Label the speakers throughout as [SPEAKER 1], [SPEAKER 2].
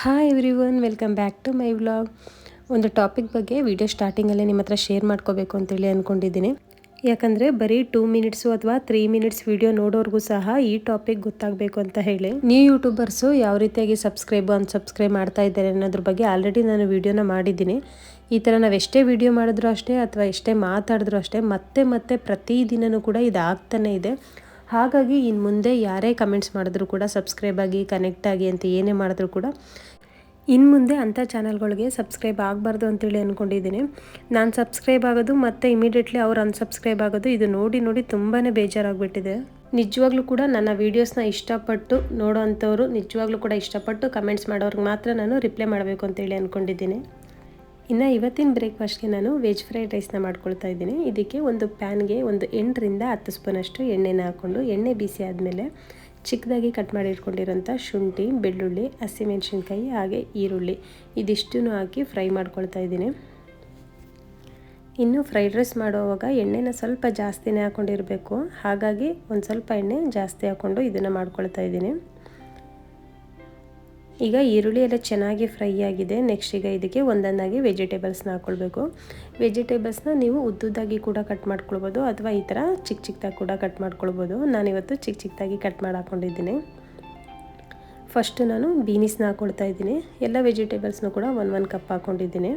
[SPEAKER 1] Hi everyone welcome back to my vlog ಒಂದು topic ಬಗ್ಗೆ video ಸ್ಟಾರ್ಟಿಂಗಲ್ಲೇ ನಿಮ್ಮ ಹತ್ರ ಶೇರ್ ಮಾಡ್ಕೋಬೇಕು ಅಂತೇಳಿ ಅಂದ್ಕೊಂಡಿದ್ದೀನಿ ಯಾಕಂದರೆ ಬರೀ ಟೂ ಮಿನಿಟ್ಸು ಅಥವಾ ತ್ರೀ ಮಿನಿಟ್ಸ್ ವಿಡಿಯೋ ನೋಡೋರ್ಗೂ ಸಹ ಈ ಟಾಪಿಕ್ ಗೊತ್ತಾಗಬೇಕು ಅಂತ ಹೇಳಿ. ನ್ಯೂ ಯೂಟ್ಯೂಬರ್ಸು ಯಾವ ರೀತಿಯಾಗಿ ಸಬ್ಸ್ಕ್ರೈಬ್ ಅನ್ಸಬ್ಸ್ಕ್ರೈಬ್ ಮಾಡ್ತಾ ಇದ್ದಾರೆ ಅನ್ನೋದ್ರ ಬಗ್ಗೆ ಆಲ್ರೆಡಿ ನಾನು ವೀಡಿಯೋನ ಮಾಡಿದ್ದೀನಿ. ಈ ಥರ ನಾವು ಎಷ್ಟೇ ವಿಡಿಯೋ ಮಾಡಿದ್ರೂ ಅಷ್ಟೇ ಅಥವಾ ಎಷ್ಟೇ ಮಾತಾಡಿದ್ರೂ ಅಷ್ಟೇ ಮತ್ತೆ ಮತ್ತೆ ಪ್ರತಿದಿನವೂ ಕೂಡ ಇದಾಗ್ತಾನೆ ಇದೆ. ಹಾಗಾಗಿ ಇನ್ನು ಮುಂದೆ ಯಾರೇ ಕಮೆಂಟ್ಸ್ ಮಾಡಿದ್ರು ಕೂಡ ಸಬ್ಸ್ಕ್ರೈಬ್ ಆಗಿ ಕನೆಕ್ಟ್ ಆಗಿ ಅಂತ ಏನೇ ಮಾಡಿದ್ರು ಕೂಡ ಇನ್ನು ಮುಂದೆ ಅಂಥ ಚಾನಲ್ಗಳಿಗೆ ಸಬ್ಸ್ಕ್ರೈಬ್ ಆಗಬಾರ್ದು ಅಂತೇಳಿ ಅಂದ್ಕೊಂಡಿದ್ದೀನಿ ನಾನು ಸಬ್ಸ್ಕ್ರೈಬ್ ಆಗೋದು ಮತ್ತು ಇಮಿಡಿಯೇಟ್ಲಿ ಅವ್ರು ಅನ್ಸಬ್ಸ್ಕ್ರೈಬ್ ಆಗೋದು ಇದು ನೋಡಿ ನೋಡಿ ತುಂಬಾ ಬೇಜಾರಾಗ್ಬಿಟ್ಟಿದೆ. ನಿಜವಾಗ್ಲೂ ಕೂಡ ನನ್ನ ವೀಡಿಯೋಸ್ನ ಇಷ್ಟಪಟ್ಟು ನೋಡೋ ಅಂಥವ್ರು ನಿಜವಾಗ್ಲೂ ಕೂಡ ಇಷ್ಟಪಟ್ಟು ಕಮೆಂಟ್ಸ್ ಮಾಡೋರ್ಗೆ ಮಾತ್ರ ನಾನು ರಿಪ್ಲೈ ಮಾಡಬೇಕು ಅಂತೇಳಿ ಅಂದ್ಕೊಂಡಿದ್ದೀನಿ ಇನ್ನು ಇವತ್ತಿನ ಬ್ರೇಕ್ಫಾಸ್ಟ್ಗೆ ನಾನು ವೆಜ್ ಫ್ರೈಡ್ ರೈಸ್ನ ಮಾಡ್ಕೊಳ್ತಾ ಇದ್ದೀನಿ. ಇದಕ್ಕೆ ಒಂದು ಪ್ಯಾನ್ಗೆ ಒಂದು ಎಂಟರಿಂದ ಹತ್ತು ಸ್ಪೂನಷ್ಟು ಎಣ್ಣೆನ ಹಾಕ್ಕೊಂಡು ಎಣ್ಣೆ ಬಿಸಿ ಆದಮೇಲೆ ಚಿಕ್ಕದಾಗಿ ಕಟ್ ಮಾಡಿಟ್ಕೊಂಡಿರೋಂಥ ಶುಂಠಿ, ಬೆಳ್ಳುಳ್ಳಿ, ಹಸಿಮೆಣಸಿನ್ಕಾಯಿ ಹಾಗೆ ಈರುಳ್ಳಿ ಇದಿಷ್ಟೂ ಹಾಕಿ ಫ್ರೈ ಮಾಡ್ಕೊಳ್ತಾ ಇದ್ದೀನಿ. ಇನ್ನು ಫ್ರೈಡ್ ರೈಸ್ ಮಾಡುವಾಗ ಎಣ್ಣೆನ ಸ್ವಲ್ಪ ಜಾಸ್ತಿನೇ ಹಾಕ್ಕೊಂಡಿರಬೇಕು ಹಾಗಾಗಿ ಒಂದು ಸ್ವಲ್ಪ ಎಣ್ಣೆ ಜಾಸ್ತಿ ಹಾಕ್ಕೊಂಡು ಇದನ್ನು ಮಾಡ್ಕೊಳ್ತಾ ಇದ್ದೀನಿ. ಈಗ ಈರುಳ್ಳಿ ಎಲ್ಲ ಚೆನ್ನಾಗಿ ಫ್ರೈ ಆಗಿದೆ. ನೆಕ್ಸ್ಟ್ ಈಗ ಇದಕ್ಕೆ ಒಂದೊಂದಾಗಿ ವೆಜಿಟೇಬಲ್ಸ್ನ ಹಾಕ್ಕೊಳ್ಬೇಕು ವೆಜಿಟೇಬಲ್ಸ್ನ ನೀವು ಉದ್ದುದ್ದಾಗಿ ಕೂಡ ಕಟ್ ಮಾಡ್ಕೊಳ್ಬೋದು ಅಥವಾ ಈ ಥರ ಚಿಕ್ಕ ಚಿಕ್ಕದಾಗಿ ಕೂಡ ಕಟ್ ಮಾಡ್ಕೊಳ್ಬೋದು. ನಾನಿವತ್ತು ಚಿಕ್ಕ ಚಿಕ್ಕದಾಗಿ ಕಟ್ ಮಾಡಿ ಹಾಕ್ಕೊಂಡಿದ್ದೀನಿ ಫಸ್ಟು ನಾನು ಬೀನಿಸ್ನ ಹಾಕ್ಕೊಳ್ತಾ ಇದ್ದೀನಿ. ಎಲ್ಲ ವೆಜಿಟೇಬಲ್ಸ್ನೂ ಕೂಡ ಒನ್ ಒನ್ ಕಪ್ ಹಾಕ್ಕೊಂಡಿದ್ದೀನಿ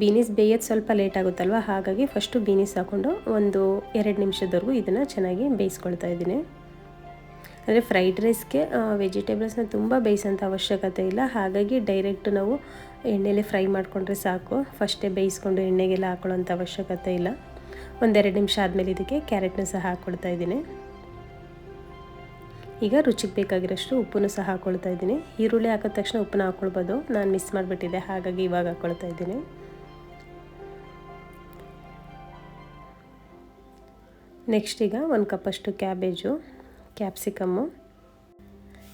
[SPEAKER 1] ಬೀನಿಸ್ ಬೇಯೋದು ಸ್ವಲ್ಪ ಲೇಟ್ ಆಗುತ್ತಲ್ವ? ಹಾಗಾಗಿ ಫಸ್ಟು ಬೀನಿಸ್ ಹಾಕ್ಕೊಂಡು ಒಂದು ಎರಡು ನಿಮಿಷದವರೆಗೂ ಇದನ್ನು ಚೆನ್ನಾಗಿ ಬೇಯಿಸ್ಕೊಳ್ತಾ ಇದ್ದೀನಿ. ಅಂದರೆ ಫ್ರೈಡ್ ರೈಸ್ಗೆ ವೆಜಿಟೇಬಲ್ಸ್ನ ತುಂಬ ಬೇಯಿಸೋಂಥ ಅವಶ್ಯಕತೆ ಇಲ್ಲ. ಹಾಗಾಗಿ ಡೈರೆಕ್ಟ್ ನಾವು ಎಣ್ಣೆಲೆ ಫ್ರೈ ಮಾಡಿಕೊಂಡ್ರೆ ಸಾಕು. ಫಸ್ಟೇ ಬೇಯಿಸ್ಕೊಂಡು ಎಣ್ಣೆಗೆಲ್ಲ ಹಾಕೊಳ್ಳೋಂಥ ಅವಶ್ಯಕತೆ ಇಲ್ಲ. ಒಂದೆರಡು ನಿಮಿಷ ಆದಮೇಲೆ ಇದಕ್ಕೆ ಕ್ಯಾರೆಟ್ನ ಸಹ ಹಾಕ್ಕೊಳ್ತಾ ಇದ್ದೀನಿ. ಈಗ ರುಚಿಗೆ ಬೇಕಾಗಿರೋಷ್ಟು ಉಪ್ಪನ್ನು ಸಹ ಹಾಕ್ಕೊಳ್ತಾ ಇದ್ದೀನಿ. ಈರುಳ್ಳಿ ಹಾಕಿದ ತಕ್ಷಣ ಉಪ್ಪನ್ನ ಹಾಕ್ಕೊಳ್ಬೋದು ನಾನು ಮಿಸ್ ಮಾಡಿಬಿಟ್ಟಿದ್ದೆ, ಹಾಗಾಗಿ ಇವಾಗ ಹಾಕ್ಕೊಳ್ತಾ ಇದ್ದೀನಿ. ನೆಕ್ಸ್ಟ್ ಈಗ ಒಂದು ಕಪ್ಪಷ್ಟು ಕ್ಯಾಬೇಜು. ಕ್ಯಾಪ್ಸಿಕಮ್ಮು.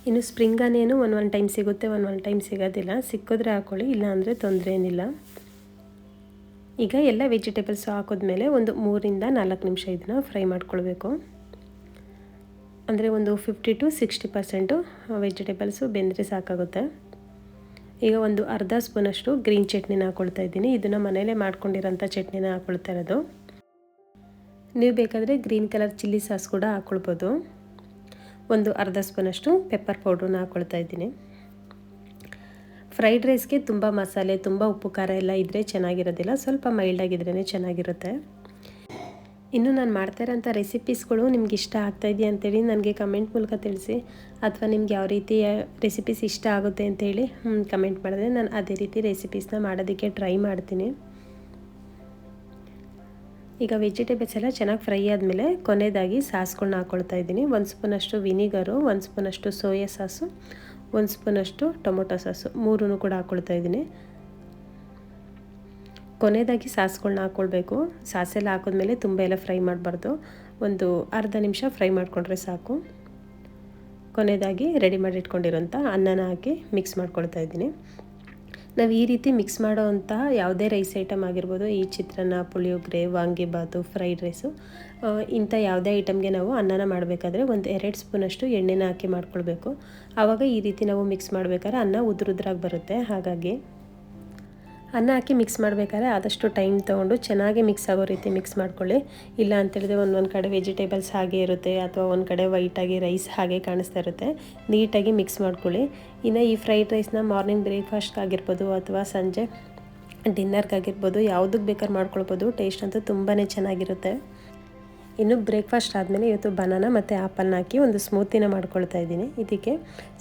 [SPEAKER 1] ಇನ್ನು spring onion one one time ಸಿಗುತ್ತೆ, ಒನ್ ಒನ್ ಟೈಮ್ ಸಿಗೋದಿಲ್ಲ. ಸಿಕ್ಕಿದ್ರೆ ಹಾಕ್ಕೊಳ್ಳಿ ಇಲ್ಲಾಂದರೆ ತೊಂದರೆ ಏನಿಲ್ಲ. ಈಗ ಎಲ್ಲ ವೆಜಿಟೇಬಲ್ಸ್ ಹಾಕಿದ್ಮೇಲೆ ಒಂದು ಮೂರಿಂದ ನಾಲ್ಕು ನಿಮಿಷ ಇದನ್ನ ಫ್ರೈ ಮಾಡ್ಕೊಳ್ಬೇಕು. ಅಂದರೆ ಒಂದು fifty to sixty percent vegetables ಬೆಂದರೆ ಸಾಕಾಗುತ್ತೆ. ಈಗ ಒಂದು ಅರ್ಧ ಸ್ಪೂನಷ್ಟು ಗ್ರೀನ್ ಚಟ್ನಿನ ಹಾಕ್ಕೊಳ್ತಾ ಇದ್ದೀನಿ. ಇದನ್ನು ಮನೇಲೇ ಮಾಡ್ಕೊಂಡಿರೋಂಥ ಚಟ್ನಿನ ಹಾಕ್ಕೊಳ್ತಾ ಇರೋದು. ನೀವು ಬೇಕಾದರೆ ಗ್ರೀನ್ ಕಲರ್ ಚಿಲ್ಲಿ ಸಾಸ್ ಕೂಡ ಹಾಕ್ಕೊಳ್ಬೋದು ಒಂದು ಅರ್ಧ ಸ್ಪೂನಷ್ಟು ಪೆಪ್ಪರ್ ಪೌಡ್ರನ್ನ ಹಾಕ್ಕೊಳ್ತಾ ಇದ್ದೀನಿ. ಫ್ರೈಡ್ ರೈಸ್ಗೆ ತುಂಬ ಮಸಾಲೆ, ತುಂಬ ಉಪ್ಪು ಖಾರ ಎಲ್ಲ ಇದ್ದರೆ ಚೆನ್ನಾಗಿರೋದಿಲ್ಲ. ಸ್ವಲ್ಪ ಮೈಲ್ಡಾಗಿದ್ರೇ ಚೆನ್ನಾಗಿರುತ್ತೆ. ಇನ್ನು ನಾನು ಮಾಡ್ತಾ ಇರೋಂಥ ರೆಸಿಪೀಸ್ಗಳು ನಿಮ್ಗೆ ಇಷ್ಟ ಆಗ್ತಾ ಇದೆಯಾ ಅಂತೇಳಿ ನನಗೆ ಕಮೆಂಟ್ ಮೂಲಕ ತಿಳಿಸಿ. ಅಥವಾ ನಿಮ್ಗೆ ಯಾವ ರೀತಿಯ ರೆಸಿಪೀಸ್ ಇಷ್ಟ ಆಗುತ್ತೆ ಅಂತೇಳಿ ಕಮೆಂಟ್ ಮಾಡಿದ್ರೆ ನಾನು ಅದೇ ರೀತಿ ರೆಸಿಪೀಸ್ನ ಮಾಡೋದಕ್ಕೆ ಟ್ರೈ ಮಾಡ್ತೀನಿ. ಈಗ ವೆಜಿಟೇಬಲ್ಸ್ ಎಲ್ಲ ಚೆನ್ನಾಗಿ ಫ್ರೈ ಆದಮೇಲೆ ಕೊನೆಯದಾಗಿ ಸಾಸ್ಗಳನ್ನ ಹಾಕ್ಕೊಳ್ತಾ ಇದ್ದೀನಿ. ಒಂದು ಸ್ಪೂನಷ್ಟು ವಿನಿಗರು ಒಂದು ಸ್ಪೂನಷ್ಟು ಸೋಯಾ ಸಾಸು ಒಂದು ಸ್ಪೂನಷ್ಟು ಟೊಮೊಟೊ ಸಾಸು ಮೂರೂ ಕೂಡ ಹಾಕ್ಕೊಳ್ತಾ ಇದ್ದೀನಿ. ಕೊನೆಯದಾಗಿ ಸಾಸ್ಗಳನ್ನ ಹಾಕ್ಕೊಳ್ಬೇಕು ಸಾಸೆಲ್ಲ ಹಾಕಿದ್ಮೇಲೆ ತುಂಬ ಎಲ್ಲ ಫ್ರೈ ಮಾಡಬಾರ್ದು. ಒಂದು ಅರ್ಧ ನಿಮಿಷ ಫ್ರೈ ಮಾಡಿಕೊಂಡ್ರೆ ಸಾಕು. ಕೊನೆಯದಾಗಿ ರೆಡಿ ಮಾಡಿ ಇಟ್ಕೊಂಡಿರೋಂಥ ಅನ್ನನ ಹಾಕಿ ಮಿಕ್ಸ್ ಮಾಡ್ಕೊಳ್ತಾ ಇದ್ದೀನಿ. ನಾವು ಈ ರೀತಿ ಮಿಕ್ಸ್ ಮಾಡೋವಂತಹ ಯಾವುದೇ ರೈಸ್ ಐಟಮ್ ಆಗಿರ್ಬೋದು, ಈ ಚಿತ್ರಾನ್ನ, ಪುಳಿಯೋಗರೆ ವಾಂಗಿಬಾತು ಫ್ರೈಡ್ ರೈಸು ಇಂಥ ಯಾವುದೇ ಐಟಮ್ಗೆ ನಾವು ಅನ್ನನ ಮಾಡಬೇಕಾದ್ರೆ ಒಂದು ಎರಡು ಸ್ಪೂನಷ್ಟು ಎಣ್ಣೆನ ಹಾಕಿ ಮಾಡ್ಕೊಳ್ಬೇಕು. ಆವಾಗ ಈ ರೀತಿ ನಾವು ಮಿಕ್ಸ್ ಮಾಡಬೇಕಾದ್ರೆ ಅನ್ನ ಉದುರುದ್ರಾಗಿ ಬರುತ್ತೆ. ಹಾಗಾಗಿ ಅನ್ನ ಹಾಕಿ ಮಿಕ್ಸ್ ಮಾಡಬೇಕಾದ್ರೆ ಆದಷ್ಟು ಟೈಮ್ ತೊಗೊಂಡು ಚೆನ್ನಾಗಿ ಮಿಕ್ಸ್ ಆಗೋ ರೀತಿ ಮಿಕ್ಸ್ ಮಾಡ್ಕೊಳ್ಳಿ. ಇಲ್ಲ ಅಂತೇಳಿದ್ರೆ ಒಂದೊಂದು ಕಡೆ ವೆಜಿಟೇಬಲ್ಸ್ ಹಾಗೆ ಇರುತ್ತೆ ಅಥವಾ ಒಂದು ಕಡೆ ವೈಟಾಗಿ ರೈಸ್ ಹಾಗೆ ಕಾಣಿಸ್ತಾ ಇರುತ್ತೆ. ನೀಟಾಗಿ ಮಿಕ್ಸ್ ಮಾಡ್ಕೊಳ್ಳಿ. ಇನ್ನು ಈ ಫ್ರೈಡ್ ರೈಸ್ನ ಮಾರ್ನಿಂಗ್ ಬ್ರೇಕ್ಫಾಸ್ಟ್ಗಾಗಿರ್ಬೋದು ಅಥವಾ ಸಂಜೆ ಡಿನ್ನರ್ಗಾಗಿರ್ಬೋದು ಯಾವುದಕ್ಕೆ ಬೇಕಾದ್ರೆ ಮಾಡ್ಕೊಳ್ಬೋದು ಟೇಸ್ಟ್ ಅಂತೂ ತುಂಬಾ ಚೆನ್ನಾಗಿರುತ್ತೆ. ಇನ್ನು ಬ್ರೇಕ್ಫಾಸ್ಟ್ ಆದಮೇಲೆ ಇವತ್ತು ಬನಾನ ಮತ್ತು ಆ್ಯಪಲ್ನ ಹಾಕಿ ಒಂದು ಸ್ಮೂತಿನ ಮಾಡ್ಕೊಳ್ತಾ ಇದ್ದೀನಿ. ಇದಕ್ಕೆ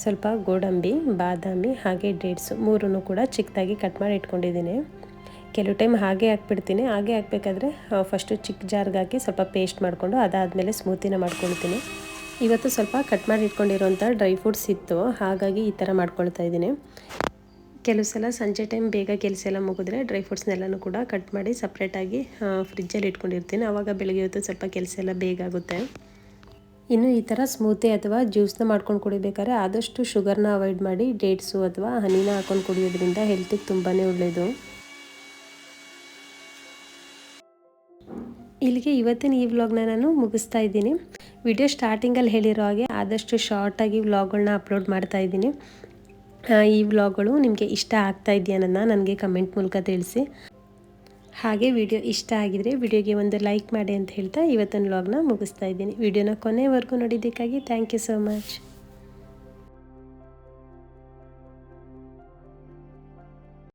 [SPEAKER 1] ಸ್ವಲ್ಪ ಗೋಡಂಬಿ, ಬಾದಾಮಿ ಹಾಗೆ ಡೇಟ್ಸು ಮೂರೂ ಕೂಡ ಚಿಕ್ಕದಾಗಿ ಕಟ್ ಮಾಡಿ ಇಟ್ಕೊಂಡಿದ್ದೀನಿ. ಕೆಲವು ಟೈಮ್ ಹಾಗೆ ಹಾಕ್ಬಿಡ್ತೀನಿ. ಹಾಗೆ ಹಾಕಬೇಕಾದ್ರೆ ಫಸ್ಟು ಚಿಕ್ಕ ಜಾರ್ಗೆ ಹಾಕಿ ಸ್ವಲ್ಪ ಪೇಸ್ಟ್ ಮಾಡಿಕೊಂಡು ಅದಾದಮೇಲೆ ಸ್ಮೂತಿನ ಮಾಡ್ಕೊಳ್ತೀನಿ. ಇವತ್ತು ಸ್ವಲ್ಪ ಕಟ್ ಮಾಡಿ ಇಟ್ಕೊಂಡಿರೋಂಥ ಡ್ರೈ ಫ್ರೂಟ್ಸ್ ಇತ್ತು. ಹಾಗಾಗಿ ಈ ಥರ ಮಾಡ್ಕೊಳ್ತಾ ಇದ್ದೀನಿ. ಕೆಲವು ಸಲ ಸಂಜೆ ಟೈಮ್ ಬೇಗ ಕೆಲಸ ಎಲ್ಲ ಮುಗಿದ್ರೆ ಡ್ರೈ ಫ್ರೂಟ್ಸ್ನೆಲ್ಲನೂ ಕೂಡ ಕಟ್ ಮಾಡಿ ಸಪ್ರೇಟಾಗಿ ಫ್ರಿಜ್ಜಲ್ಲಿ ಇಟ್ಕೊಂಡಿರ್ತೀನಿ. ಆವಾಗ ಬೆಳಗ್ಗೆ ಹೊತ್ತು ಸ್ವಲ್ಪ ಕೆಲಸ ಎಲ್ಲ ಬೇಗ ಆಗುತ್ತೆ. ಇನ್ನು ಈ ಥರ ಸ್ಮೂತಿ ಅಥವಾ ಜ್ಯೂಸ್ನ ಮಾಡ್ಕೊಂಡು ಕುಡಿಬೇಕಾದ್ರೆ ಆದಷ್ಟು ಶುಗರ್ನ ಅವಾಯ್ಡ್ ಮಾಡಿ ಡೇಟ್ಸು ಅಥವಾ ಹನಿನ ಹಾಕೊಂಡು ಕುಡಿಯೋದ್ರಿಂದ ಹೆಲ್ತಿಗೆ ತುಂಬಾ ಒಳ್ಳೆಯದು ಇಲ್ಲಿಗೆ ಇವತ್ತಿನ ಈ ವ್ಲಾಗ್ನ ನಾನು ಮುಗಿಸ್ತಾ ಇದ್ದೀನಿ. ವಿಡಿಯೋ ಸ್ಟಾರ್ಟಿಂಗಲ್ಲಿ ಹೇಳಿರೋ ಹಾಗೆ ಆದಷ್ಟು ಶಾರ್ಟಾಗಿ ವ್ಲಾಗ್ಗಳನ್ನ ಅಪ್ಲೋಡ್ ಮಾಡ್ತಾ ಇದ್ದೀನಿ. ಈ ವ್ಲಾಗ್ಗಳು ನಿಮಗೆ ಇಷ್ಟ ಆಗ್ತಾ ಇದೆಯಾ ಅನ್ನೋದನ್ನ ನನಗೆ ಕಮೆಂಟ್ ಮೂಲಕ ತಿಳಿಸಿ. ಹಾಗೆ ವಿಡಿಯೋ ಇಷ್ಟ ಆಗಿದರೆ ವಿಡಿಯೋಗೆ ಒಂದು ಲೈಕ್ ಮಾಡಿ ಅಂತ ಹೇಳ್ತಾ ಇವತ್ತಿನ ವ್ಲಾಗ್ನ ಮುಗಿಸ್ತಾ ಇದ್ದೀನಿ. ವಿಡಿಯೋನ ಕೊನೆವರೆಗೂ ನೋಡಿದ್ದಕ್ಕಾಗಿ ಥ್ಯಾಂಕ್ ಯು ಸೋ ಮಚ್